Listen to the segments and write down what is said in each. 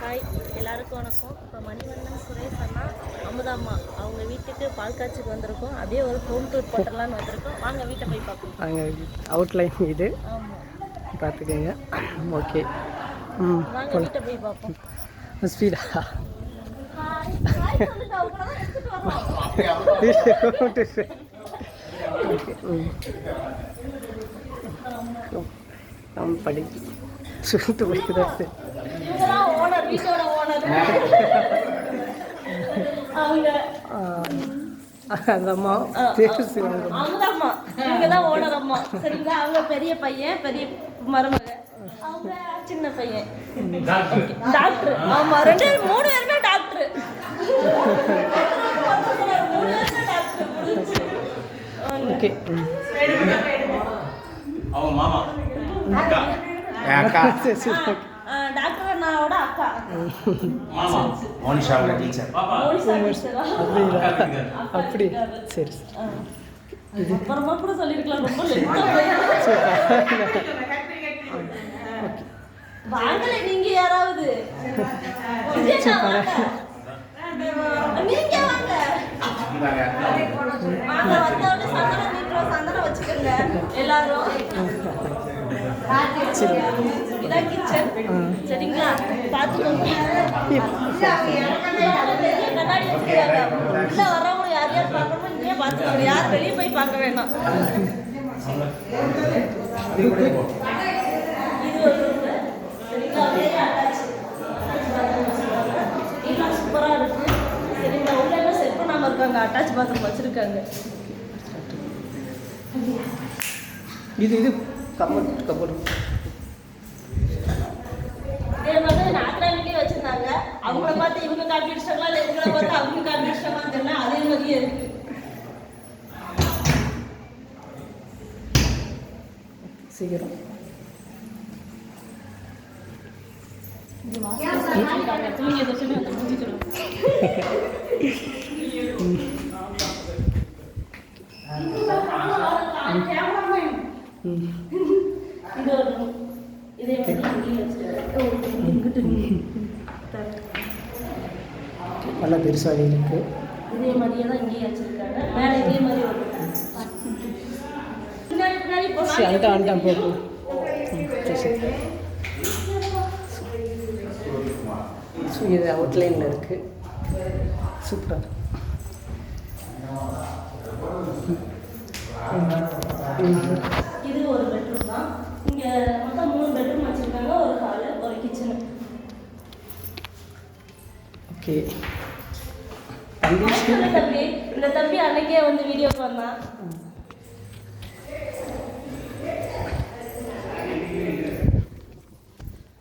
Hi எல்லாருக்கும் வணக்கம். இப்போ மணிவண்ணன் சுரேஷ் அண்ணா அமுதாம்மா அவங்க வீட்டுக்கு பால் காய்ச்சிக்கு வந்திருக்கோம். அப்படியே ஒரு ஹோம் டூர் போட்டலான்னு வந்திருக்கோம். வாங்க வீட்டை போய் பார்ப்போம். அங்கே அவுட்லைன் இது. பார்த்துக்கோங்க. ஓகே ம் வாங்க வீட்டை போய் பார்ப்போம். ஸ்பீடா நம்ம படி சுட்டு ஓனர் வீட்டோட ஓனர். அவங்க. அந்த அம்மா. இவங்க தான் ஓனர் அம்மா. சரிங்களா? அவங்க பெரிய பையன் பெரிய மருமக. அவங்க சின்ன பையன். டாக்டர். ஆமா ரெண்டு மூணு பேருமே டாக்டர். மூணு பேருமே டாக்டர் ஓகே மாமா சரி சரி ஓகே. அக்கா மோனிஷாவோட டீச்சர் அப்படிங்களா அப்படி. சரி சரி. அப்புறமா கூட சொல்லிருக்கலாம் ரொம்ப வாங்கல நீங்க யாராவது. நீங்க வாங்க. வாங்க வந்தவொடனே சந்தனம் நீட்டுறோம் சந்தனம் வச்சுக்கோங்க. எல்லாரும். இதான் கிச்சன் சரிங்களா பார்த்துக்கோங்க கண்ணாடி வச்சுக்கிறாங்க உள்ள வர்றவங்க யார் யார் பார்க்கணுமோ இங்கேயே பார்த்துக்கோங்க யார் வெளியே போய் பார்க்க வேண்டாம் இது ஒரு room. சரிங்களா இருக்கு சரிங்களா உள்ள எல்லாம் செட் பண்ணாமல் இருக்காங்க அட்டாச் பாத்ரூம் வச்சுருக்காங்க இது இது வந்து நாக்கராணிக்கே வச்சிருந்தாங்க. அவங்கள பார்த்து இவங்க காப்பி அடிச்சிட்டாங்களா இல்லை இவங்கள பார்த்து அவங்க காப்பி அடிச்சிட்டாங்களான்னு தெரியல. அதே மாதிரியே இருக்கு. சீக்கிரம். தூங்கி எதாச்சும் வந்து முடிஞ்சிக்கிறோம் ம் இது ஒரு. நல்லா பெருசாக இருக்குது இதே மாதிரியே தான் இங்கேயும் வச்சிருக்காங்க மேலே இதே மாதிரி ஒரு பின்னாடி பின்னாடி ஸோ இது அவுட்லைனில் இருக்குது சூப்பராக ஒரு பெட்ரூம் தான் இங்க மொத்தம் மூணு பெட்ரூம் வச்சிருக்காங்க ஒரு ஹால் ஒரு கிச்சன் ஓகே. தம்பி தம்பி. இந்த தம்பி அன்னைக்கே வந்து வீடியோக்கு வந்தான்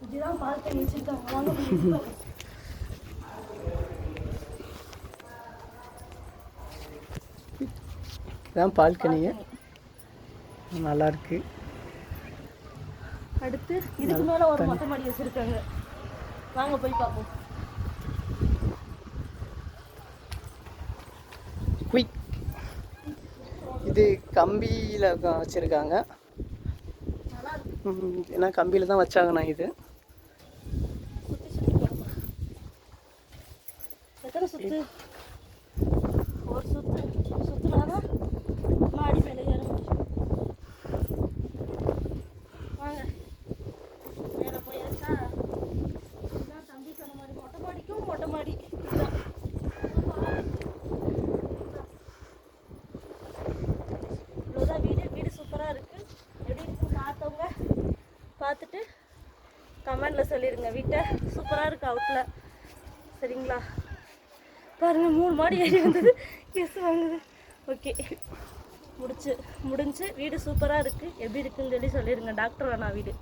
இதுதான் பால்கனி வச்சிருக்காங்க. இதான் பால்கனிங்க. நல்லா இருக்கு அடுத்து இதுக்கு மேல ஒரு மொட்டை மாடி வச்சிருக்காங்க. வாங்க போய் பார்ப்போம். குயிக் இது கம்பியில் வச்சுருக்காங்க. ஏன்னா கம்பியில் தான் வச்சாங்கண்ணா இது. சுத்தி எத்தனை சுத்து? ஒரு சுத்து. சுத்துனாதான் மாடி மேலே ஏற முடியும் வாங்க மேலே போயாச்சா இதான் தம்பி சொன்ன மாதிரி மொட்டை மாடிக்கும் மொட்டை மாடி இதுதான். இவ்வளோதான் வீடு வீடு சூப்பராக இருக்குது எப்படி இருக்குன்னு பார்த்தவங்க பார்த்துட்டு கமெண்டில் சொல்லிடுங்க வீட்டை சூப்பராக இருக்கு அவுட்டில் சரிங்களா? பாருங்கள் மூணு மாடி ஏறி வந்தது. கெஸ் வாங்குது. ஓகே முடிச்சு முடிஞ்சு வீடு சூப்பராக இருக்குது எப்படி இருக்குன்னு சொல்லி சொல்லிடுங்க டாக்டர் வேணா வீடு.